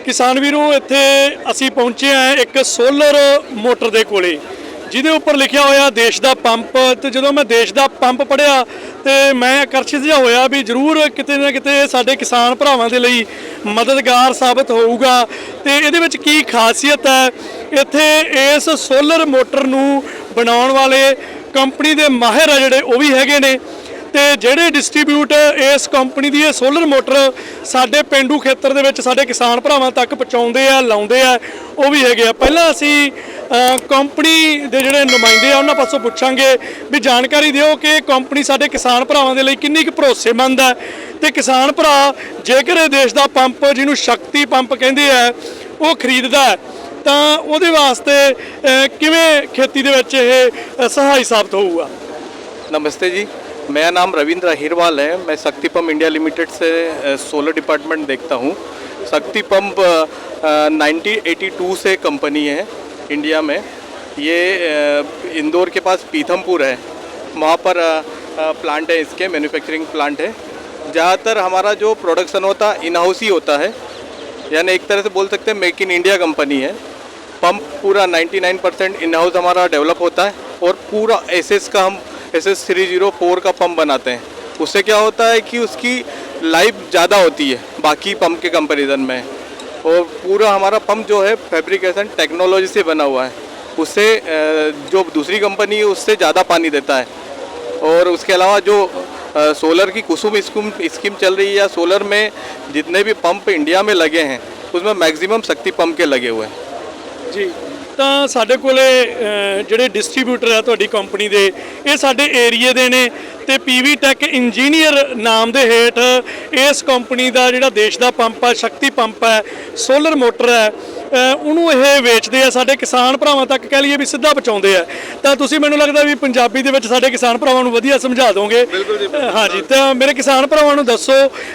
ਕਿਸਾਨ ਵੀਰੋ, ਇੱਥੇ ਅਸੀਂ ਪਹੁੰਚੇ ਆ ਇੱਕ ਸੋਲਰ ਮੋਟਰ ਦੇ ਕੋਲੇ, ਜਿਹਦੇ ਉੱਪਰ ਲਿਖਿਆ ਹੋਇਆ ਦੇਸ਼ ਦਾ ਪੰਪ। ਤੇ ਜਦੋਂ ਮੈਂ ਦੇਸ਼ ਦਾ ਪੰਪ ਪੜਿਆ ਤੇ ਮੈਂ ਆਕਰਸ਼ਿਤ ਜਿਹਾ ਹੋਇਆ ਵੀ ਜ਼ਰੂਰ ਕਿਤੇ ਨਾ ਕਿਤੇ ਸਾਡੇ ਕਿਸਾਨ ਭਰਾਵਾਂ ਦੇ ਲਈ ਮਦਦਗਾਰ ਸਾਬਤ ਹੋਊਗਾ। ਤੇ ਇਹਦੇ ਵਿੱਚ ਕੀ ਖਾਸੀਅਤ ਹੈ, ਇੱਥੇ ਇਸ ਸੋਲਰ ਮੋਟਰ ਨੂੰ ਬਣਾਉਣ ਵਾਲੇ ਕੰਪਨੀ ਦੇ ਮਾਹਿਰ ਆ ਜਿਹੜੇ, ਉਹ ਵੀ ਹੈਗੇ ਨੇ। ਤੇ ਜਿਹੜੇ ਡਿਸਟ੍ਰੀਬਿਊਟ ਇਸ ਕੰਪਨੀ ਦੀ ਇਹ ਸੋਲਰ ਮੋਟਰ ਸਾਡੇ ਪਿੰਡੂ ਖੇਤਰ ਦੇ ਵਿੱਚ ਸਾਡੇ ਕਿਸਾਨ ਭਰਾਵਾਂ ਤੱਕ ਪਹੁੰਚਾਉਂਦੇ ਆ, ਲਾਉਂਦੇ ਆ, ਉਹ ਵੀ ਹੈਗੇ ਆ। ਪਹਿਲਾਂ ਅਸੀਂ ਕੰਪਨੀ ਦੇ ਜਿਹੜੇ ਨੁਮਾਇੰਦੇ ਆ, ਉਹਨਾਂ ਪਾਸੋਂ ਪੁੱਛਾਂਗੇ ਵੀ ਜਾਣਕਾਰੀ ਦਿਓ ਕਿ ਕੰਪਨੀ ਸਾਡੇ ਕਿਸਾਨ ਭਰਾਵਾਂ ਦੇ ਲਈ ਕਿੰਨੀ ਕੁ ਭਰੋਸੇਮੰਦ ਹੈ ਤੇ ਕਿਸਾਨ ਭਰਾ, ਜੇਕਰ ਇਹ ਦੇਸ਼ ਦਾ ਪੰਪ, ਜਿਹਨੂੰ ਸ਼ਕਤੀ ਪੰਪ ਕਹਿੰਦੇ ਆ, ਉਹ ਖਰੀਦਦਾ ਤਾਂ ਉਹਦੇ ਵਾਸਤੇ ਕਿਵੇਂ ਖੇਤੀ ਦੇ ਵਿੱਚ ਇਹ ਸਹਾਈ ਸਾਬਤ ਹੋਊਗਾ? ਨਮਸਤੇ ਜੀ। मेरा नाम रविंद्र अहिरवाल है। मैं शक्ति पंप इंडिया लिमिटेड से सोलर डिपार्टमेंट देखता हूँ। Shakti pump nineteen eighty two से कंपनी है इंडिया में। ये इंदौर के पास पीथमपुर है। वहाँ पर प्लांट है इसके मैन्युफैक्चरिंग प्लांट है। ज़्यादातर हमारा जो प्रोडक्शन होता है इन हाउस ही होता है। यानी एक तरह से बोल सकते हैं मेक इन इंडिया कंपनी है। पंप पूरा 99 परसेंट इन हाउस हमारा डेवलप होता है और पूरा एस का हम S S three zero four का पंप बनाते हैं। उससे क्या होता है कि उसकी लाइफ ज़्यादा होती है, बाकी पंप के कंपेरिजन में। और पूरा हमारा पंप जो है फैब्रिकेशन टेक्नोलॉजी से बना हुआ है। उससे जो दूसरी कंपनी है, उससे ज़्यादा पानी देता है। और उसके अलावा जो सोलर की कुसुम स्कीम स्कीम चल रही है या सोलर में जितने भी पंप इंडिया में लगे हैं, उसमें मैक्सिमम शक्ति पंप के लगे हुए हैं। ਜੀ ਤਾਂ ਸਾਡੇ ਕੋਲੇ ਜਿਹੜੇ ਡਿਸਟ੍ਰੀਬਿਊਟਰ ਆ ਤੁਹਾਡੀ ਕੰਪਨੀ ਦੇ, ਇਹ ਸਾਡੇ ਏਰੀਏ ਦੇ ਨੇ ਤੇ ਪੀਵੀ ਟੈਕ ਇੰਜੀਨੀਅਰ ਨਾਮ ਦੇ ਹੇਠ ਇਸ ਕੰਪਨੀ ਦਾ ਜਿਹੜਾ ਦੇਸ਼ ਦਾ ਪੰਪ ਹੈ ਸ਼ਕਤੀ ਪੰਪ ਹੈ ਸੋਲਰ ਮੋਟਰ ਹੈ ਉਹਨੂੰ ਇਹ ਵੇਚਦੇ ਆ ਸਾਡੇ ਕਿਸਾਨ ਭਰਾਵਾਂ ਤੱਕ ਕਹਿ ਲਈਏ ਵੀ ਸਿੱਧਾ ਪਹੁੰਚਾਉਂਦੇ ਆ। ਤਾਂ ਤੁਸੀਂ ਮੈਨੂੰ ਲੱਗਦਾ ਵੀ ਪੰਜਾਬੀ ਦੇ ਵਿੱਚ ਸਾਡੇ ਕਿਸਾਨ ਭਰਾਵਾਂ ਨੂੰ ਵਧੀਆ ਸਮਝਾ ਦੋਗੇ। ਹਾਂਜੀ ਤਾਂ ਮੇਰੇ ਕਿਸਾਨ ਭਰਾਵਾਂ ਨੂੰ ਦੱਸੋ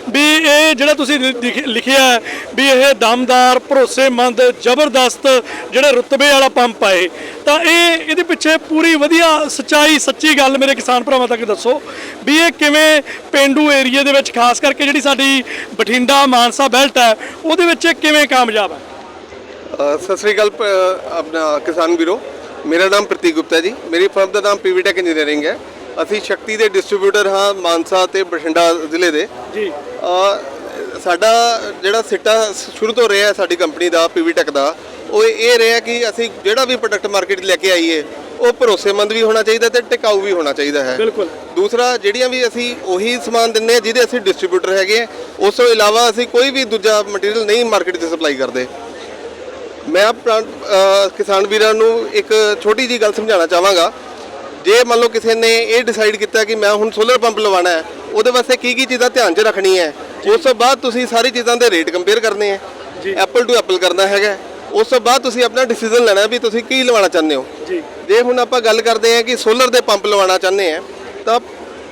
ਵੀ ਇਹ ਜਿਹੜਾ ਤੁਸੀਂ ਲਿਖਿਆ ਵੀ ਇਹ ਦਮਦਾਰ ਭਰੋਸੇਮੰਦ ਜ਼ਬਰਦਸਤ ਜਿਹੜੇ ਰੁਤਬੇ ਵਾਲਾ ਪੰਪ ਆ ਇਹ ਤਾਂ ਇਹ ਇਹਦੇ ਪਿੱਛੇ ਪੂਰੀ ਵਧੀਆ ਸੱਚਾਈ ਸੱਚੀ ਗੱਲ ਮੇਰੇ ਕਿਸਾਨ ਭਰਾਵਾਂ ਤੱਕ ਦੱਸੋ ਵੀ ਇਹ ਕਿਵੇਂ ਪਿੰਡੂ ਏਰੀਏ ਦੇ ਵਿੱਚ ਖਾਸ ਕਰਕੇ ਜਿਹੜੀ ਸਾਡੀ ਬਠਿੰਡਾ ਮਾਨਸਾ ਬੈਲਟ ਹੈ ਉਹਦੇ ਵਿੱਚ ਇਹ ਕਿਵੇਂ ਕਾਮਯਾਬ ਹੈ? ਸਤਿ ਸ੍ਰੀ ਅਕਾਲ ਪ- ਆਪਣਾ ਕਿਸਾਨ ਵੀਰੋ। ਮੇਰਾ ਨਾਮ ਪ੍ਰਤੀਕ ਗੁਪਤਾ ਜੀ। ਮੇਰੀ ਫਰਮ ਦਾ ਨਾਮ ਪੀਵੀਟੈਕ ਇੰਜੀਨੀਅਰਿੰਗ ਹੈ। ਅਸੀਂ ਸ਼ਕਤੀ ਦੇ ਡਿਸਟ੍ਰੀਬਿਊਟਰ ਹਾਂ ਮਾਨਸਾ ਤੇ ਬਠਿੰਡਾ ਜ਼ਿਲ੍ਹੇ ਦੇ। ਜੀ। ਅ, ਸਾਡਾ ਜਿਹੜਾ ਸਿੱਟਾ ਸ਼ੁਰੂ ਤੋਂ ਰਿਹਾ ਹੈ ਸਾਡੀ ਕੰਪਨੀ ਦਾ ਪੀਵੀਟੈਕ ਦਾ ਉਹ ਇਹ ਰਿਹਾ ਕਿ ਅਸੀਂ ਜਿਹੜਾ ਵੀ ਪ੍ਰੋਡਕਟ ਮਾਰਕੀਟ ਲੈ ਕੇ ਆਈਏ ਉਹ ਭਰੋਸੇਮੰਦ ਵੀ ਹੋਣਾ ਚਾਹੀਦਾ ਤੇ ਟਿਕਾਊ ਵੀ ਹੋਣਾ ਚਾਹੀਦਾ ਹੈ। ਬਿਲਕੁਲ। ਦੂਸਰਾ ਜਿਹੜੀਆਂ ਵੀ ਅਸੀਂ ਉਹੀ ਸਮਾਨ ਦਿੰਨੇ ਆ ਜਿਹਦੇ ਅਸੀਂ ਡਿਸਟ੍ਰੀਬਿਊਟਰ ਹੈਗੇ ਆ ਉਸ ਤੋਂ ਇਲਾਵਾ ਅਸੀਂ ਕੋਈ ਵੀ ਦੂਜਾ ਮਟੀਰੀਅਲ ਨਹੀਂ ਮਾਰਕੀਟ 'ਚ ਸਪਲਾਈ ਕਰਦੇ। ਮੈਂ ਆਪਣਾ ਕਿਸਾਨ ਵੀਰਾਂ ਨੂੰ ਇੱਕ ਛੋਟੀ ਜੀ ਗੱਲ ਸਮਝਾਉਣਾ ਚਾਹਾਂਗਾ। ਜੇ ਮੰਨ ਲਓ ਕਿਸੇ ਨੇ ਇਹ ਡਿਸਾਈਡ ਕੀਤਾ ਕਿ ਮੈਂ ਹੁਣ ਸੋਲਰ ਪੰਪ ਲਵਾਉਣਾ ਹੈ ਉਹਦੇ ਵਾਸਤੇ ਕੀ ਕੀ ਚੀਜ਼ਾਂ ਧਿਆਨ 'ਚ ਰੱਖਣੀ ਹੈ? ਉਸ ਤੋਂ ਬਾਅਦ ਤੁਸੀਂ ਸਾਰੀ ਚੀਜ਼ਾਂ ਦੇ ਰੇਟ ਕੰਪੇਅਰ ਕਰਨੇ ਆ ਐਪਲ ਟੂ ਐਪਲ ਕਰਨਾ ਹੈਗਾ ਉਸ ਤੋਂ ਬਾਅਦ ਤੁਸੀਂ ਆਪਣਾ ਡਿਸੀਜਨ ਲੈਣਾ ਵੀ ਤੁਸੀਂ ਕੀ ਲਵਾਉਣਾ ਚਾਹੁੰਦੇ ਹੋ। ਜੀ। ਜੇ ਹੁਣ ਆਪਾਂ ਗੱਲ ਕਰਦੇ ਹਾਂ ਕਿ ਸੋਲਰ ਦੇ ਪੰਪ ਲਵਾਉਣਾ ਚਾਹੁੰਦੇ ਆ ਤਾਂ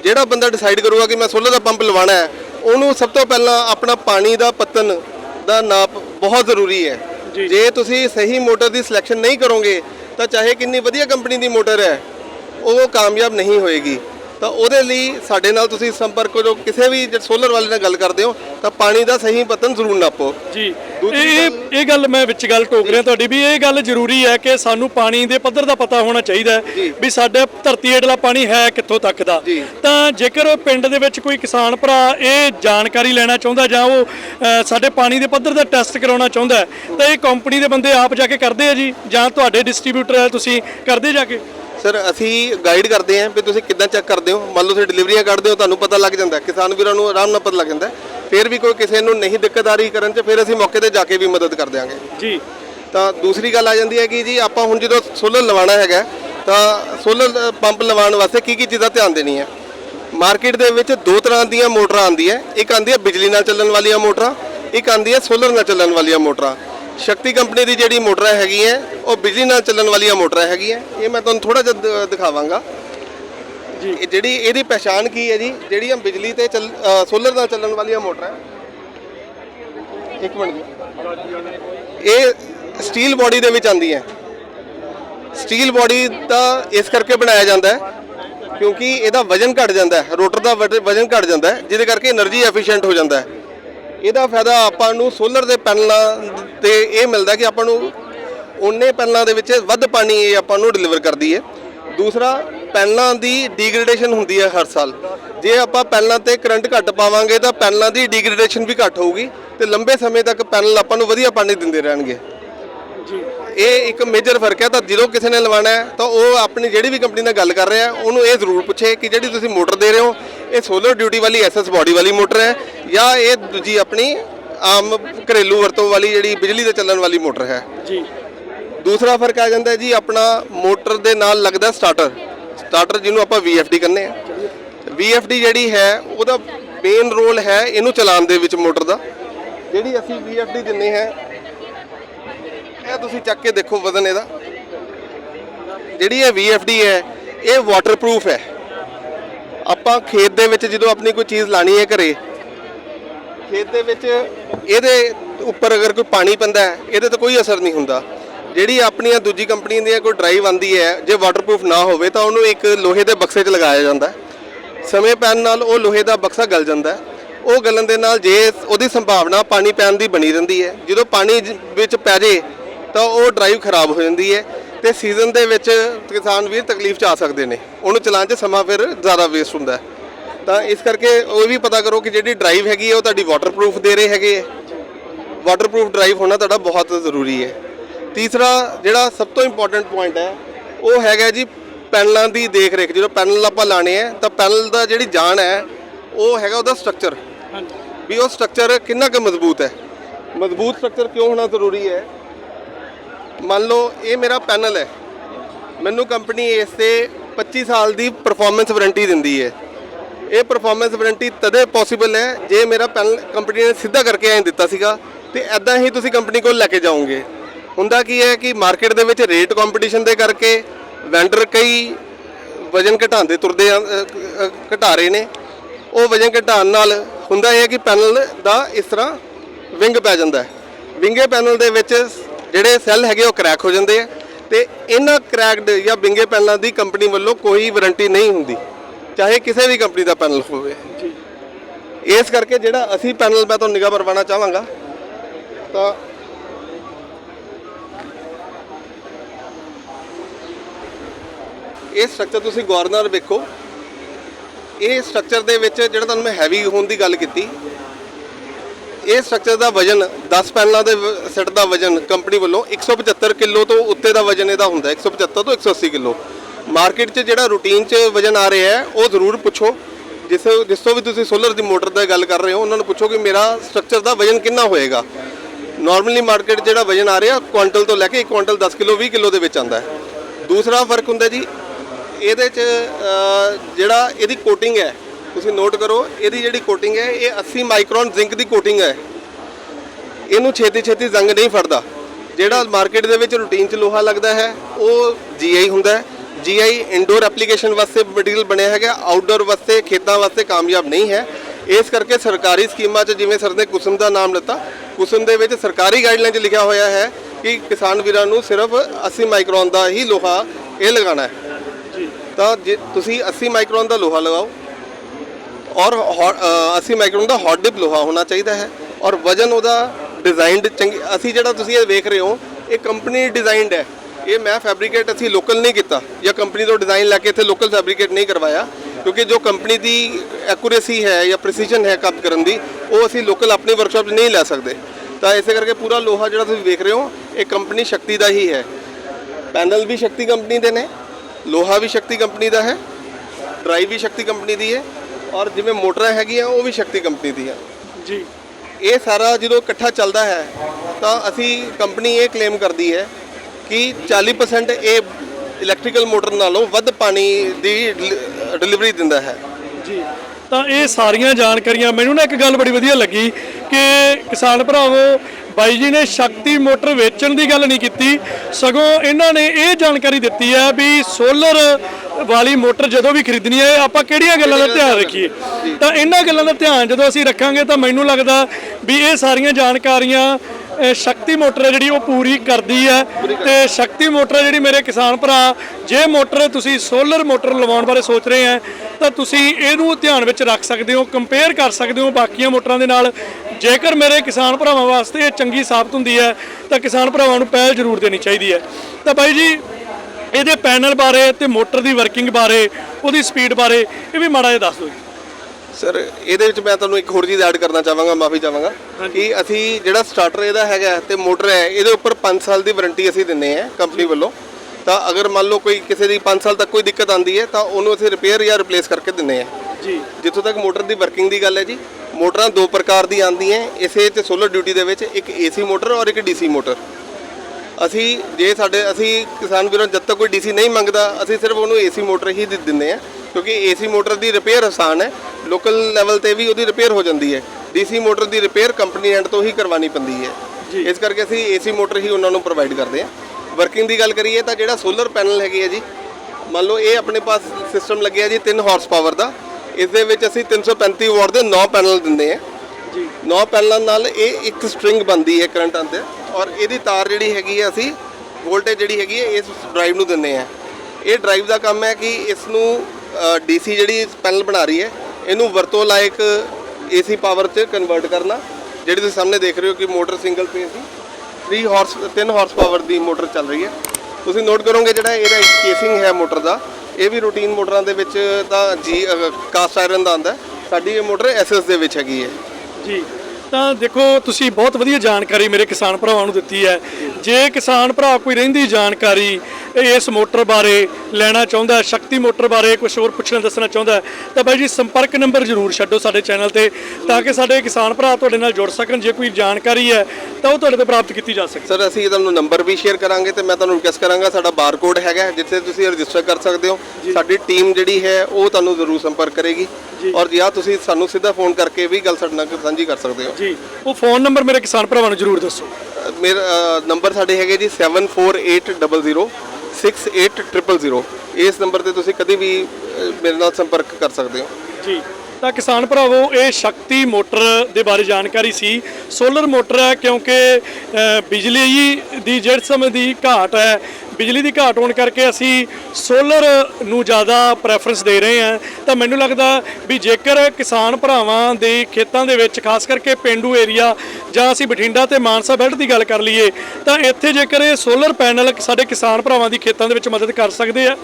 ਜਿਹੜਾ ਬੰਦਾ ਡਿਸਾਈਡ ਕਰੂਗਾ ਕਿ ਮੈਂ ਸੋਲਰ ਦਾ ਪੰਪ ਲਵਾਉਣਾ ਹੈ ਉਹਨੂੰ ਸਭ ਤੋਂ ਪਹਿਲਾਂ ਆਪਣਾ ਪਾਣੀ ਦਾ ਪੱਤਨ ਦਾ ਨਾਪ ਬਹੁਤ ਜ਼ਰੂਰੀ ਹੈ। ਜੇ। ਤੁਸੀਂ ਸਹੀ ਮੋਟਰ ਦੀ ਸਿਲੈਕਸ਼ਨ ਨਹੀਂ ਕਰੋਗੇ, ਤਾਂ ਚਾਹੇ ਕਿੰਨੀ ਵਧੀਆ ਕੰਪਨੀ ਦੀ ਮੋਟਰ ਹੈ, ਉਹ ਕਾਮਯਾਬ ਨਹੀਂ ਹੋਏਗੀ। ਤਾਂ ਉਹਦੇ ਲਈ ਸਾਡੇ ਨਾਲ ਤੁਸੀਂ ਸੰਪਰਕ ਕਰੋ ਕਿਸੇ ਵੀ ਸੋਲਰ ਵਾਲੇ ਨਾਲ ਗੱਲ ਕਰਦੇ ਹੋ ਤਾਂ ਪਾਣੀ ਦਾ ਸਹੀ ਪੱਤਨ ਜ਼ਰੂਰ ਨਾਪੋ ਜੀ ਇਹ ਇਹ ਗੱਲ ਮੈਂ ਵਿੱਚ ਗੱਲ ਟੋਕ ਰਿਹਾ ਤੁਹਾਡੀ ਵੀ ਇਹ ਗੱਲ ਜ਼ਰੂਰੀ ਹੈ ਕਿ ਸਾਨੂੰ ਪਾਣੀ ਦੇ ਪੱਧਰ ਦਾ ਪਤਾ ਹੋਣਾ ਚਾਹੀਦਾ ਜੀ। ਵੀ ਸਾਡੇ ਧਰਤੀ ਹੇਠਲਾ ਪਾਣੀ ਹੈ ਕਿੱਥੋਂ ਤੱਕ ਦਾ ਜੀ। ਤਾਂ ਜੇਕਰ ਪਿੰਡ ਦੇ ਵਿੱਚ ਕੋਈ ਕਿਸਾਨ ਭਰਾ ਇਹ ਜਾਣਕਾਰੀ ਲੈਣਾ ਚਾਹੁੰਦਾ ਜਾਂ ਉਹ ਸਾਡੇ ਪਾਣੀ ਦੇ ਪੱਧਰ ਦਾ ਟੈਸਟ ਕਰਾਉਣਾ ਚਾਹੁੰਦਾ ਤਾਂ ਇਹ ਕੰਪਨੀ ਦੇ ਬੰਦੇ ਆਪ ਜਾ ਕੇ ਕਰਦੇ ਆ ਜੀ ਜਾਂ ਤੁਹਾਡੇ ਡਿਸਟ੍ਰੀਬਿਊਟਰ ਹੈ ਤੁਸੀਂ ਕਰਦੇ ਜਾ ਕੇ ਸਰ ਅਸੀਂ ਗਾਈਡ ਕਰਦੇ ਹਾਂ ਵੀ ਤੁਸੀਂ ਕਿੱਦਾਂ ਚੈੱਕ ਕਰਦੇ ਹੋ। ਮੰਨ ਲਓ ਤੁਸੀਂ ਡਿਲੀਵਰੀਆਂ ਕਰਦੇ ਹੋ ਤੁਹਾਨੂੰ ਪਤਾ ਲੱਗ ਜਾਂਦਾ ਹੈ। ਕਿਸਾਨ ਵੀਰਾਂ ਨੂੰ ਆਰਾਮ ਨਾਲ ਪਤਾ ਲੱਗ ਜਾਂਦਾ ਹੈ। ਫਿਰ ਵੀ ਕੋਈ ਕਿਸੇ ਨੂੰ ਨਹੀਂ ਦਿੱਕਤ ਆ ਰਹੀ ਕਰਨ 'ਚ ਫਿਰ ਅਸੀਂ ਮੌਕੇ ਤੇ ਜਾ ਕੇ ਵੀ ਮਦਦ ਕਰ ਦਿਆਂਗੇ। ਜੀ। ਤਾਂ ਦੂਸਰੀ ਗੱਲ ਆ ਜਾਂਦੀ ਹੈ ਕਿ ਜੀ ਆਪਾਂ ਹੁਣ ਜਦੋਂ ਸੋਲਰ ਲਵਾਉਣਾ ਹੈਗਾ ਤਾਂ ਸੋਲਰ ਪੰਪ ਲਵਾਉਣ ਵਾਸਤੇ ਕੀ ਕੀ ਚੀਜ਼ਾਂ ਧਿਆਨ ਦੇਣੀਆਂ ਮਾਰਕੀਟ ਦੇ ਵਿੱਚ ਦੋ ਤਰ੍ਹਾਂ ਦੀਆਂ ਮੋਟਰਾਂ ਆਉਂਦੀਆਂ ਇੱਕ ਆਉਂਦੀ ਹੈ ਬਿਜਲੀ ਨਾਲ ਚੱਲਣ ਵਾਲੀਆਂ ਮੋਟਰਾਂ ਇੱਕ ਆਉਂਦੀ ਹੈ ਸੋਲਰ ਨਾਲ ਚੱਲਣ ਵਾਲੀਆਂ ਮੋਟਰਾਂ। ਸ਼ਕਤੀ ਕੰਪਨੀ ਦੀ ਜਿਹੜੀ ਮੋਟਰਾਂ ਹੈਗੀਆਂ ਉਹ ਬਿਜਲੀ ਨਾਲ ਚੱਲਣ ਵਾਲੀਆਂ ਮੋਟਰਾਂ ਹੈਗੀਆਂ। ਇਹ ਮੈਂ ਤੁਹਾਨੂੰ ਥੋੜਾ ਜਿਹਾ ਦਿਖਾਵਾਂਗਾ। ਜੀ। ਜਿਹੜੀ ਇਹਦੀ ਪਛਾਣ ਕੀ ਹੈ ਜੀ? ਜਿਹੜੀਆਂ ਬਿਜਲੀ ਤੇ ਸੋਲਰ ਨਾਲ ਚੱਲਣ ਵਾਲੀਆਂ ਮੋਟਰਾਂ। ਇੱਕ ਮਿੰਟ ਇਹ ਸਟੀਲ ਬੋਡੀ ਦੇ ਵਿੱਚ ਆਂਦੀ ਹੈ ਸਟੀਲ ਬੋਡੀ ਦਾ ਇਸ ਕਰਕੇ ਬਣਾਇਆ ਜਾਂਦਾ ਹੈ ਕਿਉਂਕਿ ਇਹਦਾ ਵਜਨ ਘਟ ਜਾਂਦਾ ਹੈ ਰੋਟਰ ਦਾ ਵਜਨ ਘਟ ਜਾਂਦਾ ਹੈ ਜਿਹਦੇ ਕਰਕੇ એનર્ਜੀ ਐਫੀਸ਼ੀਐਂਟ ਹੋ ਜਾਂਦਾ ਹੈ। ਇਹਦਾ ਫਾਇਦਾ ਆਪਾਂ ਨੂੰ ਸੋਲਰ ਦੇ ਪੈਨਲਾਂ ਤੇ ਇਹ ਮਿਲਦਾ ਕਿ ਆਪਾਂ ਨੂੰ ਉਹਨੇ ਪੈਨਲਾਂ ਦੇ ਵਿੱਚ ਵੱਧ ਪਾਣੀ ਇਹ ਆਪਾਂ ਨੂੰ ਡਿਲੀਵਰ ਕਰਦੀ ਹੈ। ਦੂਸਰਾ ਪੈਨਲਾਂ ਦੀ ਡੀਗ੍ਰੇਡੇਸ਼ਨ ਹੁੰਦੀ ਹੈ ਹਰ ਸਾਲ। ਜੇ ਆਪਾਂ ਪੈਨਲਾਂ ਤੇ ਕਰੰਟ ਘੱਟ ਪਾਵਾਂਗੇ ਤਾਂ ਪੈਨਲਾਂ ਦੀ ਡੀਗ੍ਰੇਡੇਸ਼ਨ ਵੀ ਘੱਟ ਹੋਊਗੀ ਤੇ ਲੰਬੇ ਸਮੇਂ ਤੱਕ ਪੈਨਲ ਆਪਾਂ ਨੂੰ ਵਧੀਆ ਪਾਣੀ ਦਿੰਦੇ ਰਹਿਣਗੇ। ਇਹ ਇੱਕ ਮੇਜਰ ਫ਼ਰਕ ਹੈ ਤਾਂ ਜਦੋਂ ਕਿਸੇ ਨੇ ਲਵਾਉਣਾ ਹੈ ਤਾਂ ਉਹ ਆਪਣੀ ਜਿਹੜੀ ਵੀ ਕੰਪਨੀ ਨਾਲ ਗੱਲ ਕਰ ਰਿਹਾ ਉਹਨੂੰ ਇਹ ਜ਼ਰੂਰ ਪੁੱਛੇ ਕਿ ਜਿਹੜੀ ਤੁਸੀਂ ਮੋਟਰ ਦੇ ਰਹੇ ਹੋ ਇਹ ਸੋਲਰ ਡਿਊਟੀ ਵਾਲੀ ਐਸਐਸ ਬਾਡੀ ਵਾਲੀ ਮੋਟਰ ਹੈ ਜਾਂ ਇਹ ਦੂਜੀ ਆਪਣੀ ਆਮ ਘਰੇਲੂ ਵਰਤੋਂ ਵਾਲੀ ਜਿਹੜੀ ਬਿਜਲੀ ਤੇ ਚੱਲਣ ਵਾਲੀ ਮੋਟਰ ਹੈ। ਜੀ। ਦੂਸਰਾ ਫ਼ਰਕ ਆ ਜਾਂਦਾ ਜੀ ਆਪਣਾ ਮੋਟਰ ਦੇ ਨਾਲ ਲੱਗਦਾ ਸਟਾਰਟਰ। ਸਟਾਰਟਰ ਜਿਹਨੂੰ ਆਪਾਂ VFD ਕਹਿੰਦੇ ਆ VFD ਜਿਹੜੀ ਹੈ ਉਹਦਾ ਮੇਨ ਰੋਲ ਹੈ ਇਹਨੂੰ ਚਲਾਉਣ ਦੇ ਵਿੱਚ ਮੋਟਰ ਦਾ। ਜਿਹੜੀ ਅਸੀਂ VFD ਦਿੰਨੇ ਹੈ ਇਹ ਤੁਸੀਂ ਚੱਕ ਕੇ ਦੇਖੋ ਵਜ਼ਨ ਇਹਦਾ। ਜਿਹੜੀ ਇਹ VFD ਹੈ ਇਹ ਵਾਟਰਪ੍ਰੂਫ ਹੈ। ਆਪਾਂ ਖੇਤ ਦੇ ਵਿੱਚ ਜਦੋਂ ਆਪਣੀ ਕੋਈ ਚੀਜ਼ ਲਾਣੀ ਹੈ ਘਰੇ ਖੇਤ ਦੇ ਵਿੱਚ ਇਹਦੇ ਉੱਪਰ ਅਗਰ ਕੋਈ ਪਾਣੀ ਪੈਂਦਾ ਹੈ, ਇਹਦੇ ਤੇ ਕੋਈ ਅਸਰ ਨਹੀਂ ਹੁੰਦਾ। ਜਿਹੜੀ ਆਪਣੀਆਂ ਦੂਜੀ ਕੰਪਨੀ ਦੀਆਂ ਕੋਈ ਡਰਾਈਵ ਆਂਦੀ ਹੈ, ਜੇ ਵਾਟਰਪ੍ਰੂਫ ਨਾ ਹੋਵੇ ਤਾਂ ਉਹਨੂੰ ਇੱਕ ਲੋਹੇ ਦੇ ਬਕਸੇ 'ਚ ਲਗਾਇਆ ਜਾਂਦਾ ਹੈ। ਸਮੇਂ ਪੈਣ ਨਾਲ ਉਹ ਲੋਹੇ ਦਾ ਬਕਸਾ ਗਲ ਜਾਂਦਾ ਹੈ। ਉਹ ਗਲਣ ਦੇ ਨਾਲ ਜੇ ਉਹਦੀ ਸੰਭਾਵਨਾ ਪਾਣੀ ਪੈਣ ਦੀ ਬਣੀ ਰਹਿੰਦੀ ਹੈ, ਜਦੋਂ ਪਾਣੀ ਵਿੱਚ ਪੈ ਜੇ ਤਾਂ ਉਹ ਡਰਾਈਵ ਖਰਾਬ ਹੋ ਜਾਂਦੀ ਹੈ ਤੇ ਸੀਜ਼ਨ ਦੇ ਵਿੱਚ ਕਿਸਾਨ ਵੀਰ ਤਕਲੀਫ 'ਚ ਆ ਸਕਦੇ ਨੇ। ਉਹਨੂੰ ਚਲਾਉਣ 'ਚ ਸਮਾਂ ਫਿਰ ਜ਼ਿਆਦਾ ਵੇਸਟ ਹੁੰਦਾ ਹੈ। ਤਾਂ ਇਸ ਕਰਕੇ ਉਹ ਵੀ ਪਤਾ ਕਰੋ ਕਿ ਜਿਹੜੀ ਡਰਾਈਵ ਹੈਗੀ ਹੈ ਉਹ ਤੁਹਾਡੀ ਵਾਟਰਪ੍ਰੂਫ ਦੇ ਰਹੇ ਹੈਗੇ ਹੈ ਵਾਟਰਪ੍ਰੂਫ ਡਰਾਈਵ ਹੋਣਾ ਤੁਹਾਡਾ ਬਹੁਤ ਜ਼ਰੂਰੀ ਹੈ। ਤੀਸਰਾ ਜਿਹੜਾ ਸਭ ਤੋਂ ਇੰਪੋਰਟੈਂਟ ਪੁਆਇੰਟ ਹੈ ਉਹ ਹੈਗਾ ਜੀ ਪੈਨਲਾਂ ਦੀ ਦੇਖ ਰੇਖ ਜਦੋਂ ਪੈਨਲ ਆਪਾਂ ਲਾਣੇ ਆ ਤਾਂ ਪੈਨਲ ਦਾ ਜਿਹੜੀ ਜਾਨ ਹੈ ਉਹ ਹੈਗਾ ਉਹਦਾ ਸਟਰਕਚਰ ਵੀ ਉਹ ਸਟਰਕਚਰ ਕਿੰਨਾ ਕੁ ਮਜ਼ਬੂਤ ਹੈ। ਮਜ਼ਬੂਤ ਸਟਰਕਚਰ ਕਿਉਂ ਹੋਣਾ ਜ਼ਰੂਰੀ ਹੈ? ਮੰਨ ਲਓ ਇਹ ਮੇਰਾ ਪੈਨਲ ਹੈ। ਮੈਨੂੰ ਕੰਪਨੀ ਇਸ ਤੇ 25 ਸਾਲ ਦੀ ਪਰਫਾਰਮੈਂਸ ਵਾਰੰਟੀ ਦਿੰਦੀ ਹੈ। ਇਹ ਪਰਫਾਰਮੈਂਸ ਵਾਰੰਟੀ ਤਦੇ ਪੋਸੀਬਲ ਹੈ ਜੇ ਮੇਰਾ ਪੈਨਲ ਕੰਪਨੀ ਨੇ ਸਿੱਧਾ ਕਰਕੇ ਐਂ ਦਿੱਤਾ ਸੀਗਾ ਤੇ ਐਦਾਂ ਹੀ ਤੁਸੀਂ ਕੰਪਨੀ ਕੋਲ ਲੈ ਕੇ ਜਾਓਗੇ। ਹੁੰਦਾ ਕੀ ਹੈ ਕਿ ਮਾਰਕੀਟ ਦੇ ਵਿੱਚ ਰੇਟ ਕੰਪੀਟੀਸ਼ਨ ਦੇ ਕਰਕੇ ਵੈਂਡਰ ਕਈ ਵਜਨ ਘਟਾਉਂਦੇ ਤੁਰਦੇ ਆ ਘਟਾ ਰਹੇ ਨੇ। ਉਹ ਵਜਨ ਘਟਾਉਣ ਨਾਲ ਹੁੰਦਾ ਇਹ ਹੈ ਕਿ ਪੈਨਲ ਦਾ ਇਸ ਤਰ੍ਹਾਂ ਵਿੰਗ ਪੈ ਜਾਂਦਾ ਹੈ। ਵਿੰਗੇ ਪੈਨਲ ਦੇ ਵਿੱਚ ਜਿਹੜੇ ਸੈੱਲ ਹੈਗੇ ਉਹ ਕਰੈਕ ਹੋ ਜਾਂਦੇ ਆ ਤੇ ਇਹਨਾਂ ਕਰੈਕਡ ਜਾਂ ਵਿੰਗੇ ਪੈਨਲਾਂ ਦੀ ਕੰਪਨੀ ਵੱਲੋਂ ਕੋਈ ਵਾਰੰਟੀ ਨਹੀਂ ਹੁੰਦੀ। ਚਾਹੇ ਕਿਸੇ ਵੀ ਕੰਪਨੀ ਦਾ ਪੈਨਲ ਹੋਵੇ। ਇਸ ਕਰਕੇ ਜਿਹੜਾ ਅਸੀਂ ਪੈਨਲ ਮੈਂ ਤੁਹਾਨੂੰ ਨਿਗਾਹ ਪਰਵਾਉਣਾ ਚਾਹਾਂਗਾ ਤਾਂ ਇਹ ਸਟਰਕਚਰ ਤੁਸੀਂ ਗੌਰ ਨਾਲ ਵੇਖੋ। ਇਹ ਸਟਰਕਚਰ ਦੇ ਵਿੱਚ ਜਿਹੜਾ ਤੁਹਾਨੂੰ ਮੈਂ ਹੈਵੀ ਹੋਣ ਦੀ ਗੱਲ ਕੀਤੀ ਇਹ ਸਟਰਕਚਰ ਦਾ ਵਜਨ 10 ਪੈਨਲਾਂ ਦੇ ਸੈੱਟ ਦਾ ਵਜਨ ਕੰਪਨੀ ਵੱਲੋਂ 175 ਕਿਲੋ ਤੋਂ ਉੱਤੇ ਦਾ ਵਜਨ ਇਹਦਾ ਹੁੰਦਾ ਹੈ, 175 ਤੋਂ 180 ਕਿਲੋ। ਮਾਰਕੀਟ 'ਚ ਜਿਹੜਾ ਰੂਟੀਨ 'ਚ ਵਜਨ ਆ ਰਿਹਾ ਹੈ, ਉਹ ਜ਼ਰੂਰ ਪੁੱਛੋ। ਜਿਸ ਜਿਸ ਤੋਂ ਵੀ ਤੁਸੀਂ ਸੋਲਰ ਦੀ ਮੋਟਰ ਦਾ ਗੱਲ ਕਰ ਰਹੇ ਹੋ, ਉਹਨਾਂ ਨੂੰ ਪੁੱਛੋ ਕਿ ਮੇਰਾ ਸਟਰਕਚਰ ਦਾ ਵਜਨ ਕਿੰਨਾ ਹੋਏਗਾ। ਨਾਰਮਲੀ ਮਾਰਕੀਟ ਜਿਹੜਾ ਵਜਨ ਆ ਰਿਹਾ, ਕੁਆਂਟਲ ਤੋਂ ਲੈ ਕੇ 1 ਕੁਆਂਟਲ 10 ਕਿਲੋ 20 ਕਿਲੋ ਦੇ ਵਿੱਚ ਆਂਦਾ ਹੈ। ਦੂਸਰਾ ਫ਼ਰਕ ਹੁੰਦਾ ਜੀ, ਇਹਦੇ 'ਚ ਜਿਹੜਾ ਇਹਦੀ ਕੋਟਿੰਗ ਹੈ, ਤੁਸੀਂ ਨੋਟ ਕਰੋ, ਇਹਦੀ ਜਿਹੜੀ ਕੋਟਿੰਗ ਹੈ, ਇਹ 80 ਮਾਈਕਰੋਨ ਜ਼ਿੰਕ ਦੀ ਕੋਟਿੰਗ ਹੈ। ਇਹਨੂੰ ਛੇਤੀ ਛੇਤੀ ਜ਼ੰਗ ਨਹੀਂ ਫੜਦਾ। ਜਿਹੜਾ ਮਾਰਕੀਟ ਦੇ ਵਿੱਚ ਰੂਟੀਨ 'ਚ ਲੋਹਾ ਲੱਗਦਾ ਹੈ, ਉਹ GI ਹੁੰਦਾ ਹੈ। GI ਇਨਡੋਰ ਐਪਲੀਕੇਸ਼ਨ ਵਾਸਤੇ ਮਟੀਰੀਅਲ ਬਣਿਆ ਹੈਗਾ ਆਊਟਡੋਰ ਵਾਸਤੇ ਖੇਤਾਂ ਵਾਸਤੇ ਕਾਮਯਾਬ ਨਹੀਂ ਹੈ। ਇਸ ਕਰਕੇ ਸਰਕਾਰੀ ਸਕੀਮਾਂ 'ਚ ਜਿਵੇਂ ਸਰ ਨੇ ਕੁਸਮ ਦਾ ਨਾਮ ਲਿੱਤਾ ਕੁਸਮ ਦੇ ਵਿੱਚ ਸਰਕਾਰੀ ਗਾਈਡਲਾਈਨ 'ਚ ਲਿਖਿਆ ਹੋਇਆ ਹੈ ਕਿ ਕਿਸਾਨ ਵੀਰਾਂ ਨੂੰ ਸਿਰਫ 80 ਮਾਈਕਰੋਨ ਦਾ ਹੀ ਲੋਹਾ ਇਹ ਲਗਾਉਣਾ ਹੈ। ਤਾਂ ਜੇ ਤੁਸੀਂ 80 ਮਾਈਕਰੋਨ ਦਾ ਲੋਹਾ ਲਗਾਓ ਔਰ ਹੌ- ਅ, 80 ਮਾਈਕਰੋਨ ਦਾ ਹੌਟ ਡਿਪ ਲੋਹਾ ਹੋਣਾ ਚਾਹੀਦਾ ਹੈ ਔਰ ਵਜਨ ਉਹਦਾ ਡਿਜ਼ਾਈਨਡ ਚੰਗੀ ਅਸੀਂ ਜਿਹੜਾ ਤੁਸੀਂ ਇਹ ਵੇਖ ਰਹੇ ਹੋ ਇਹ ਕੰਪਨੀ ਡਿਜ਼ਾਈਨਡ ਹੈ। ਇਹ ਮੈਂ ਫੈਬਰੀਕੇਟ ਅਸੀਂ ਲੋਕਲ ਨਹੀਂ ਕੀਤਾ ਜਾਂ ਕੰਪਨੀ ਤੋਂ ਡਿਜ਼ਾਈਨ ਲੈ ਕੇ ਇੱਥੇ ਲੋਕਲ ਫੈਬਰੀਕੇਟ ਨਹੀਂ ਕਰਵਾਇਆ ਕਿਉਂਕਿ ਜੋ ਕੰਪਨੀ ਦੀ ਐਕੂਰੇਸੀ ਹੈ ਜਾਂ ਪ੍ਰੀਸੀਜਨ ਹੈ ਕੰਮ ਕਰਨ ਦੀ ਉਹ ਅਸੀਂ ਲੋਕਲ ਆਪਣੀ ਵਰਕਸ਼ਾਪ 'ਚ ਨਹੀਂ ਲੈ ਸਕਦੇ। ਤਾਂ ਇਸੇ ਕਰਕੇ ਪੂਰਾ ਲੋਹਾ ਜਿਹੜਾ ਤੁਸੀਂ ਵੇਖ ਰਹੇ ਹੋ ਇਹ ਕੰਪਨੀ ਸ਼ਕਤੀ ਦਾ ਹੀ ਹੈ। ਪੈਨਲ ਵੀ ਸ਼ਕਤੀ ਕੰਪਨੀ ਦੇ ਨੇ ਲੋਹਾ ਵੀ ਸ਼ਕਤੀ ਕੰਪਨੀ ਦਾ ਹੈ ਡਰਾਈਵ ਵੀ ਸ਼ਕਤੀ ਕੰਪਨੀ ਦੀ ਹੈ ਔਰ ਜਿਵੇਂ ਮੋਟਰਾਂ ਹੈਗੀਆਂ ਉਹ ਵੀ ਸ਼ਕਤੀ ਕੰਪਨੀ ਦੀ ਹੈ। ਜੀ। ਇਹ ਸਾਰਾ ਜਦੋਂ ਇਕੱਠਾ ਚੱਲਦਾ ਹੈ ਤਾਂ ਅਸੀਂ ਕੰਪਨੀ ਇਹ ਕਲੇਮ ਕਰਦੀ ਹੈ ਕਿ 40% ਇਹ ਇਲੈਕਟ੍ਰੀਕਲ ਮੋਟਰ ਨਾਲੋਂ ਵੱਧ ਪਾਣੀ ਦੀ ਡਿਲੀਵਰੀ ਦਿੰਦਾ ਹੈ। ਜੀ। ਤਾਂ ਇਹ ਸਾਰੀਆਂ ਜਾਣਕਾਰੀਆਂ, ਮੈਨੂੰ ਨਾ ਇੱਕ ਗੱਲ ਬੜੀ ਵਧੀਆ ਲੱਗੀ ਕਿ ਕਿਸਾਨ ਭਰਾਵੋ, ਬਾਈ ਜੀ ਨੇ ਸ਼ਕਤੀ ਮੋਟਰ ਵੇਚਣ ਦੀ ਗੱਲ ਨਹੀਂ ਕੀਤੀ। ਸਗੋਂ ਇਹਨਾਂ ਨੇ ਇਹ ਜਾਣਕਾਰੀ ਦਿੱਤੀ ਹੈ ਵੀ ਸੋਲਰ ਵਾਲੀ ਮੋਟਰ ਜਦੋਂ ਵੀ ਖਰੀਦਣੀ ਹੈ, ਆਪਾਂ ਕਿਹੜੀਆਂ ਗੱਲਾਂ ਦਾ ਧਿਆਨ ਰੱਖੀਏ? ਤਾਂ ਇਹਨਾਂ ਗੱਲਾਂ ਦਾ ਧਿਆਨ ਜਦੋਂ ਅਸੀਂ ਰੱਖਾਂਗੇ ਤਾਂ ਮੈਨੂੰ ਲੱਗਦਾ ਵੀ ਇਹ ਸਾਰੀਆਂ ਜਾਣਕਾਰੀਆਂ ਅ, ਸ਼ਕਤੀ ਮੋਟਰ ਹੈ ਜਿਹੜੀ ਉਹ ਪੂਰੀ ਕਰਦੀ ਹੈ ਤੇ ਸ਼ਕਤੀ ਮੋਟਰ ਹੈ ਜਿਹੜੀ ਮੇਰੇ ਕਿਸਾਨ ਭਰਾ ਜੇ ਮੋਟਰ ਤੁਸੀਂ ਸੋਲਰ ਮੋਟਰ ਲਵਾਉਣ ਬਾਰੇ ਸੋਚ ਰਹੇ ਆ ਤਾਂ ਤੁਸੀਂ ਇਹਨੂੰ ਧਿਆਨ ਵਿੱਚ ਰੱਖ ਸਕਦੇ ਹੋ ਕੰਪੇਅਰ ਕਰ ਸਕਦੇ ਹੋ ਬਾਕੀਆਂ ਮੋਟਰਾਂ ਦੇ ਨਾਲ। ਜੇਕਰ ਮੇਰੇ ਕਿਸਾਨ ਭਰਾਵਾਂ ਵਾਸਤੇ ਇਹ ਚੰਗੀ ਸਾਬਤ ਹੁੰਦੀ ਹੈ ਤਾਂ ਕਿਸਾਨ ਭਰਾਵਾਂ ਨੂੰ ਪਹਿਲ ਜ਼ਰੂਰ ਦੇਣੀ ਚਾਹੀਦੀ ਹੈ। ਤਾਂ ਬਾਈ ਜੀ ਇਹਦੇ ਪੈਨਲ ਬਾਰੇ ਤੇ ਮੋਟਰ ਦੀ ਵਰਕਿੰਗ ਬਾਰੇ ਉਹਦੀ ਸਪੀਡ ਬਾਰੇ ਇਹ ਵੀ ਮਾੜਾ ਜਿਹਾ ਦੱਸ ਦਿਓ ਜੀ। ਸਰ ਇਹਦੇ ਵਿੱਚ ਮੈਂ ਤੁਹਾਨੂੰ ਇੱਕ ਹੋਰ ਚੀਜ਼ ਐਡ ਕਰਨਾ ਚਾਹਾਂਗਾ ਮਾਫੀ ਚਾਹਾਂਗਾ ਕਿ ਅਸੀਂ ਜਿਹੜਾ ਸਟਾਰਟਰ ਇਹਦਾ ਹੈਗਾ ਤੇ ਮੋਟਰ ਹੈ ਇਹਦੇ ਉੱਪਰ 5 ਸਾਲ ਦੀ ਵਾਰੰਟੀ ਅਸੀਂ ਦਿੰਨੇ ਆ ਕੰਪਨੀ ਵੱਲੋਂ। ਤਾਂ ਅਗਰ ਮੰਨ ਲਓ ਕੋਈ ਕਿਸੇ ਦੀ 5 ਸਾਲ ਤੱਕ ਕੋਈ ਦਿੱਕਤ ਆਂਦੀ ਹੈ ਤਾਂ ਉਹਨੂੰ ਅਸੀਂ ਰਿਪੇਅਰ ਜਾਂ ਰਿਪਲੇਸ ਕਰਕੇ ਦਿੰਨੇ ਆ ਜੀ। ਜਿੱਥੋਂ ਤੱਕ ਮੋਟਰ ਦੀ ਵਰਕਿੰਗ ਦੀ ਗੱਲ ਹੈ ਜੀ ਮੋਟਰਾਂ ਦੋ ਪ੍ਰਕਾਰ ਦੀ ਆਉਂਦੀਆਂ ਇਸੇ ਤੇ ਸੋਲਰ ਡਿਊਟੀ ਦੇ ਵਿੱਚ ਇੱਕ ਏਸੀ ਮੋਟਰ ਔਰ ਇੱਕ ਡੀਸੀ ਮੋਟਰ ਅਸੀਂ ਜੇ ਸਾਡੇ ਅਸੀਂ ਕਿਸਾਨ ਵੀਰਾਂ ਜਦ ਤੱਕ ਕੋਈ ਡੀਸੀ ਨਹੀਂ ਮੰਗਦਾ ਅਸੀਂ ਸਿਰਫ ਉਹਨੂੰ ਏਸੀ ਮੋਟਰ ਹੀ ਦਿੰਦੇ ਆ ਕਿਉਂਕਿ ਏਸੀ ਮੋਟਰ ਦੀ ਰਿਪੇਅਰ ਆਸਾਨ ਹੈ ਲੋਕਲ ਲੈਵਲ ਤੇ ਵੀ ਉਹਦੀ ਰਿਪੇਅਰ ਹੋ ਜਾਂਦੀ ਹੈ। ਡੀਸੀ ਮੋਟਰ ਦੀ ਰਿਪੇਅਰ ਕੰਪਨੀ ਐਂਡ ਤੋਂ ਹੀ ਕਰਵਾਉਣੀ ਪੈਂਦੀ ਹੈ। ਇਸ ਕਰਕੇ ਅਸੀਂ ਏਸੀ ਮੋਟਰ ਹੀ ਉਹਨਾਂ ਨੂੰ ਪ੍ਰੋਵਾਈਡ ਕਰਦੇ ਆ ਵਰਕਿੰਗ ਦੀ ਗੱਲ ਕਰੀਏ ਤਾਂ ਜਿਹੜਾ ਸੋਲਰ ਪੈਨਲ ਹੈਗੇ ਆ ਜੀ ਮੰਨ ਲਓ ਇਹ ਆਪਣੇ ਪਾਸ ਸਿਸਟਮ ਲੱਗਿਆ ਜੀ 3 ਹਾਰਸ ਪਾਵਰ ਦਾ। ਇਸ ਦੇ ਵਿੱਚ ਅਸੀਂ 335 ਵਾਟ ਦੇ 9 ਪੈਨਲ ਦਿੰਦੇ ਆ ਜੀ। 9 ਪੈਨਲਾਂ ਨਾਲ ਇਹ ਇੱਕ ਸਟ੍ਰਿੰਗ ਬੰਦੀ ਹੈ ਕਰੰਟ ਆਉਂਦੇ ਔਰ ਇਹਦੀ ਤਾਰ ਜਿਹੜੀ ਹੈਗੀ ਹੈ ਅਸੀਂ ਵੋਲਟੇਜ ਜਿਹੜੀ ਹੈਗੀ ਹੈ ਇਸ ਡਰਾਈਵ ਨੂੰ ਦਿੰਦੇ ਆ ਇਹ ਡਰਾਈਵ ਦਾ ਕੰਮ ਹੈ ਕਿ ਇਸ ਨੂੰ ਡੀਸੀ ਜਿਹੜੀ ਪੈਨਲ ਬਣਾ ਰਹੀ ਹੈ, ਇਹਨੂੰ ਵਰਤੋਂ ਲਾਇਕ ਏਸੀ ਪਾਵਰ 'ਚ ਕਨਵਰਟ ਕਰਨਾ। ਜਿਹੜੀ ਤੁਸੀਂ ਸਾਹਮਣੇ ਦੇਖ ਰਹੇ ਹੋ ਕਿ ਮੋਟਰ ਸਿੰਗਲ ਫੇਸ ਦੀ 3 ਹਾਰਸ 3 ਹਾਰਸ ਪਾਵਰ ਦੀ ਮੋਟਰ ਚੱਲ ਰਹੀ ਹੈ। ਤੁਸੀਂ ਨੋਟ ਕਰੋਗੇ ਜਿਹੜਾ ਇਹਦਾ ਕੇਸਿੰਗ ਹੈ ਮੋਟਰ ਦਾ, ਇਹ ਵੀ ਰੂਟੀਨ ਮੋਟਰਾਂ ਦੇ ਵਿੱਚ ਤਾਂ ਜੀ ਕਾਸਟ ਆਇਰਨ ਦਾ ਆਉਂਦਾ ਸਾਡੀ ਇਹ ਮੋਟਰ ਐਸਐਸ ਦੇ ਵਿੱਚ ਹੈਗੀ ਹੈ। ਜੀ, ਤਾਂ ਦੇਖੋ, ਤੁਸੀਂ ਬਹੁਤ ਵਧੀਆ ਜਾਣਕਾਰੀ ਮੇਰੇ ਕਿਸਾਨ ਭਰਾਵਾਂ ਨੂੰ ਦਿੱਤੀ ਹੈ। ਜੇ ਕਿਸਾਨ ਭਰਾ ਕੋਈ ਰਹਿੰਦੀ ਜਾਣਕਾਰੀ ਇਸ ਮੋਟਰ ਬਾਰੇ ਲੈਣਾ ਚਾਹੁੰਦਾ ਹੈ ਸ਼ਕਤੀ ਮੋਟਰ ਬਾਰੇ ਕੁਝ ਹੋਰ ਪੁੱਛਣਾ ਦੱਸਣਾ ਚਾਹੁੰਦਾ ਹੈ। ਤਾਂ ਬਾਈ ਜੀ ਸੰਪਰਕ ਨੰਬਰ ਜ਼ਰੂਰ ਛੱਡੋ ਸਾਡੇ ਚੈਨਲ ਤੇ ਤਾਂ ਕਿ ਸਾਡੇ ਕਿਸਾਨ ਭਰਾ ਤੁਹਾਡੇ ਨਾਲ ਜੁੜ ਸਕਣ ਜੇ ਕੋਈ ਜਾਣਕਾਰੀ ਹੈ ਤਾਂ ਉਹ ਤੁਹਾਡੇ ਤੋਂ ਪ੍ਰਾਪਤ ਕੀਤੀ ਜਾ ਸਕੇ। ਸਰ ਅਸੀਂ ਤੁਹਾਨੂੰ ਨੰਬਰ ਵੀ ਸ਼ੇਅਰ ਕਰਾਂਗੇ ਤੇ ਮੈਂ ਤੁਹਾਨੂੰ ਰਿਕਵੈਸਟ ਕਰਾਂਗਾ ਸਾਡਾ ਬਾਰਕੋਡ ਹੈਗਾ ਜਿੱਥੇ ਤੁਸੀਂ ਰਜਿਸਟਰ ਕਰ ਸਕਦੇ ਹੋ। ਸਾਡੀ ਟੀਮ ਜਿਹੜੀ ਹੈ ਉਹ ਤੁਹਾਨੂੰ ਜ਼ਰੂਰ ਸੰਪਰਕ ਕਰੇਗੀ। ਔਰ ਜਾਂ ਤੁਸੀਂ ਸਾਨੂੰ ਸਿੱਧਾ ਫੋਨ ਕਰਕੇ ਵੀ ਗੱਲ ਸਾਡੇ ਨਾਲ ਸਾਂਝੀ ਕਰ ਸਕਦੇ ਹੋ। ਜੀ। ਉਹ ਫੋਨ ਨੰਬਰ ਮੇਰੇ ਕਿਸਾਨ ਭਰਾਵਾਂ ਨੂੰ ਜ਼ਰੂਰ ਦੱਸੋ। ਮੇਰਾ ਨੰਬਰ ਸਾਡੇ ਹੈਗੇ ਜੀ 7480068000 ਇਸ ਨੰਬਰ ਤੇ ਤੁਸੀਂ ਕਦੇ ਵੀ ਮੇਰੇ ਨਾਲ ਸੰਪਰਕ ਕਰ ਸਕਦੇ ਹੋ। ਜੀ। ਤਾਂ ਕਿਸਾਨ ਭਰਾਵੋ, ਇਹ ਸ਼ਕਤੀ ਮੋਟਰ ਦੇ ਬਾਰੇ ਜਾਣਕਾਰੀ ਸੀ। ਸੋਲਰ ਮੋਟਰ ਹੈ ਕਿਉਂਕਿ ਬਿਜਲੀ ਦੀ ਜਿਹੜੇ ਸਮੇਂ ਦੀ ਘਾਟ ਹੈ ਬਿਜਲੀ ਦੀ ਘਾਟ ਹੋਣ ਕਰਕੇ ਅਸੀਂ ਸੋਲਰ ਨੂੰ ਜ਼ਿਆਦਾ ਪ੍ਰੈਫਰੈਂਸ ਦੇ ਰਹੇ ਹਾਂ। ਤਾਂ ਮੈਨੂੰ ਲੱਗਦਾ ਵੀ ਜੇਕਰ ਕਿਸਾਨ ਭਰਾਵਾਂ ਦੇ ਖੇਤਾਂ ਦੇ ਵਿੱਚ, ਖਾਸ ਕਰਕੇ ਪਿੰਡੂ ਏਰੀਆ ਜਾਂ ਅਸੀਂ ਬਠਿੰਡਾ ਤੇ ਮਾਨਸਾ ਬੈਲਟ ਦੀ ਗੱਲ ਕਰ ਲਈਏ, ਤਾਂ ਇੱਥੇ ਜੇਕਰ ਇਹ ਸੋਲਰ ਪੈਨਲ ਸਾਡੇ ਕਿਸਾਨ ਭਰਾਵਾਂ ਦੀ ਖੇਤਾਂ ਦੇ ਵਿੱਚ ਮਦਦ ਕਰ ਸਕਦੇ ਆ,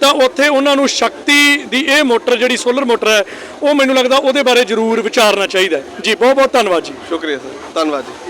ਤਾਂ ਉੱਥੇ ਉਹਨਾਂ ਨੂੰ ਸ਼ਕਤੀ ਦੀ ਇਹ ਮੋਟਰ ਜਿਹੜੀ ਸੋਲਰ ਮੋਟਰ ਹੈ, ਉਹ ਮੈਨੂੰ ਲੱਗਦਾ ਉਹਦੇ ਬਾਰੇ ਜ਼ਰੂਰ ਵਿਚਾਰਨਾ ਚਾਹੀਦਾ ਜੀ ਬਹੁਤ ਬਹੁਤ ਧੰਨਵਾਦ ਜੀ। ਸ਼ੁਕਰੀਆ ਸਰ, ਧੰਨਵਾਦ ਜੀ।